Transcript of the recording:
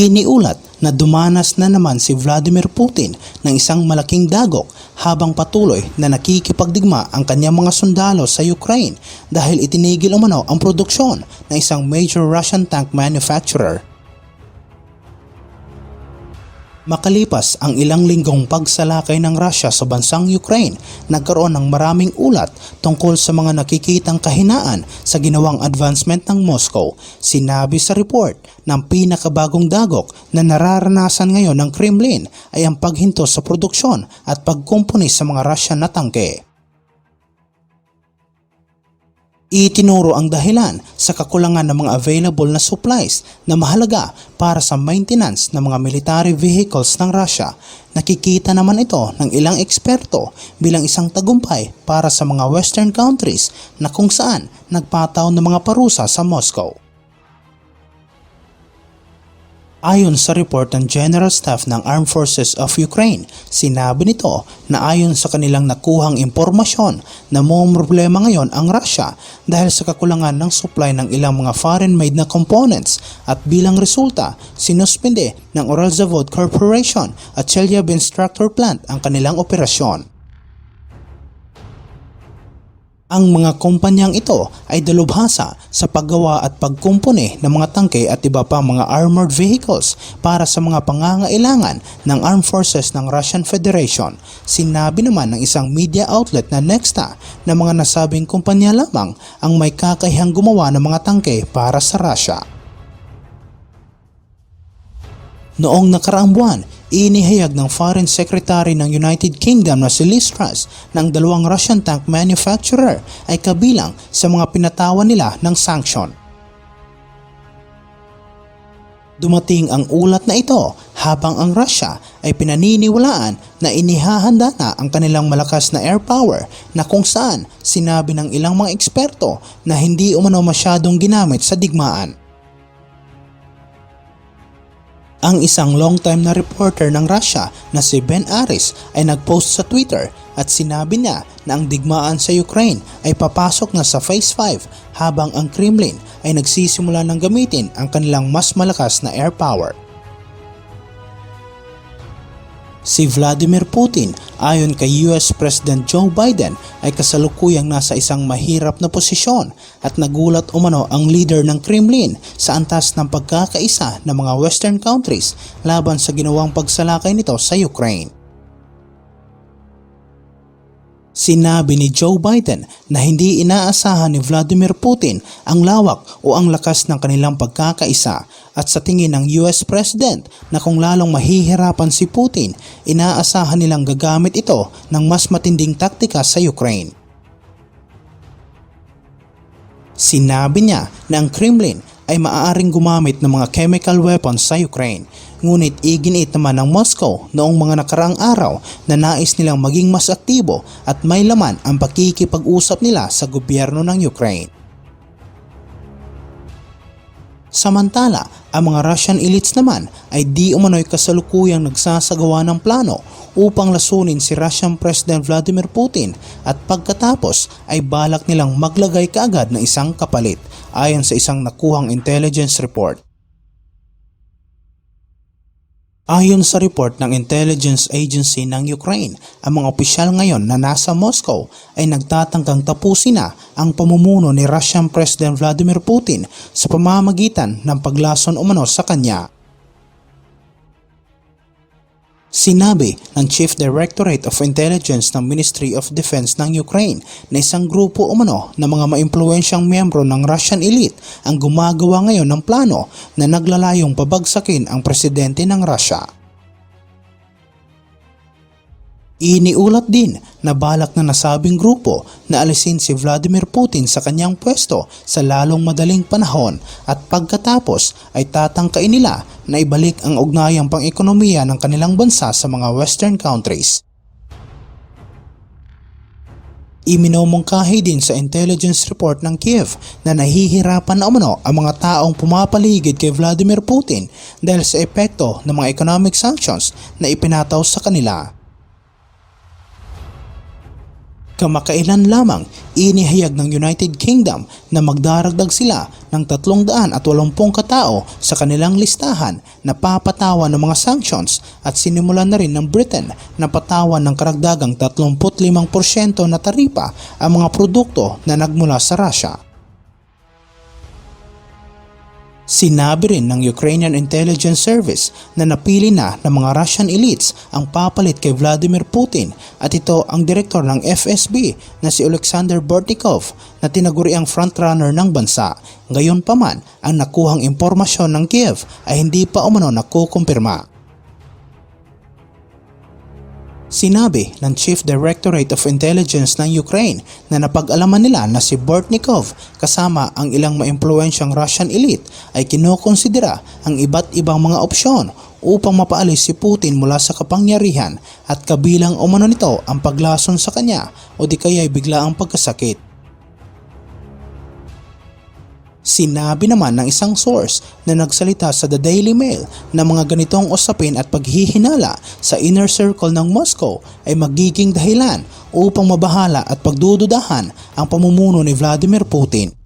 Iniulat na dumanas na naman si Vladimir Putin ng isang malaking dagok habang patuloy na nakikipagdigma ang kanyang mga sundalo sa Ukraine dahil itinigil umano ang produksyon ng isang major Russian tank manufacturer. Makalipas ang ilang linggong pagsalakay ng Russia sa bansang Ukraine, nagkaroon ng maraming ulat tungkol sa mga nakikitang kahinaan sa ginawang advancement ng Moscow. Sinabi sa report ng pinakabagong dagok na nararanasan ngayon ng Kremlin ay ang paghinto sa produksyon at pagkumpuni sa mga Russian na tangke. Itinuro ang dahilan sa kakulangan ng mga available na supplies na mahalaga para sa maintenance ng mga military vehicles ng Russia. Nakikita naman ito ng ilang eksperto bilang isang tagumpay para sa mga western countries na kung saan nagpataw ng mga parusa sa Moscow. Ayon sa report ng General Staff ng Armed Forces of Ukraine, sinabi nito na ayon sa kanilang nakuhang impormasyon na problema ngayon ang Russia dahil sa kakulangan ng supply ng ilang mga foreign-made na components at bilang resulta, sinuspende ng Uralzavod Corporation at Chelyabinsk Tractor Plant ang kanilang operasyon. Ang mga kumpanyang ito ay dalubhasa sa paggawa at pagkumpuni ng mga tangke at iba pang mga armored vehicles para sa mga pangangailangan ng Armed Forces ng Russian Federation. Sinabi naman ng isang media outlet na Nexta na mga nasabing kumpanya lamang ang may kakayahang gumawa ng mga tangke para sa Russia. Noong nakaraang buwan, inihayag ng Foreign Secretary ng United Kingdom na si Liz Truss ng dalawang Russian tank manufacturer ay kabilang sa mga pinatawan nila ng sanction. Dumating ang ulat na ito habang ang Russia ay pinaniniwalaan na inihahanda na ang kanilang malakas na air power na kung saan sinabi ng ilang mga eksperto na hindi umano masyadong ginamit sa digmaan. Ang isang long-time na reporter ng Russia na si Ben Aris ay nagpost sa Twitter at sinabi niya na ang digmaan sa Ukraine ay papasok na sa Phase 5 habang ang Kremlin ay nagsisimula ng gamitin ang kanilang mas malakas na air power. Si Vladimir Putin ayon kay US President Joe Biden ay kasalukuyang nasa isang mahirap na posisyon at nagulat umano ang leader ng Kremlin sa antas ng pagkakaisa ng mga western countries laban sa ginawang pagsalakay nito sa Ukraine. Sinabi ni Joe Biden na hindi inaasahan ni Vladimir Putin ang lawak o ang lakas ng kanilang pagkakaisa at sa tingin ng US President na kung lalong mahihirapan si Putin, inaasahan nilang gagamit ito ng mas matinding taktika sa Ukraine. Sinabi niya na ang Kremlin ay maaaring gumamit ng mga chemical weapons sa Ukraine. Ngunit iginiit naman ng Moscow noong mga nakaraang araw na nais nilang maging mas aktibo at may laman ang pakikipag-usap nila sa gobyerno ng Ukraine. Samantala, ang mga Russian elites naman ay di umano'y kasalukuyang nagsasagawa ng plano upang lasunin si Russian President Vladimir Putin at pagkatapos ay balak nilang maglagay kaagad ng isang kapalit ayon sa isang nakuhang intelligence report. Ayon sa report ng intelligence agency ng Ukraine, ang mga opisyal ngayon na nasa Moscow ay nagtatangkang tapusin na ang pamumuno ni Russian President Vladimir Putin sa pamamagitan ng paglason umano sa kanya. Sinabi ng Chief Directorate of Intelligence ng Ministry of Defense ng Ukraine na isang grupo umano ng mga maimpluwensyang miyembro ng Russian elite ang gumagawa ngayon ng plano na naglalayong pabagsakin ang presidente ng Russia. Iniulat din na balak na nasabing grupo na alisin si Vladimir Putin sa kanyang pwesto sa lalong madaling panahon at pagkatapos ay tatangkain nila na ibalik ang ugnayang pang-ekonomiya ng kanilang bansa sa mga western countries. Iminomongkahi din sa intelligence report ng Kiev na nahihirapan na umano ang mga taong pumapaligid kay Vladimir Putin dahil sa epekto ng mga economic sanctions na ipinataw sa kanila. Kamakailan lamang, inihayag ng United Kingdom na magdaragdag sila ng 380 katao sa kanilang listahan na papatawan ng mga sanctions at sinimulan na rin ng Britain na patawan ng karagdagang 35% na taripa ang mga produkto na nagmula sa Russia. Sinabi rin ng Ukrainian Intelligence Service na napili na ng mga Russian elites ang papalit kay Vladimir Putin at ito ang direktor ng FSB na si Alexander Bortnikov na tinaguri ang frontrunner ng bansa. Gayon pa man, ang nakuhang impormasyon ng Kiev ay hindi pa umano nakukumpirma. Sinabi ng Chief Directorate of Intelligence ng Ukraine na napag-alaman nila na si Bortnikov kasama ang ilang maimpluwensyang Russian elite ay kinukonsidera ang iba't ibang mga opsyon upang mapaalis si Putin mula sa kapangyarihan at kabilang umano nito ang paglason sa kanya o di kaya'y bigla ang pagkasakit. Sinabi naman ng isang source na nagsalita sa The Daily Mail na mga ganitong usapin at paghihinala sa inner circle ng Moscow ay magiging dahilan upang mabahala at pagdududahan ang pamumuno ni Vladimir Putin.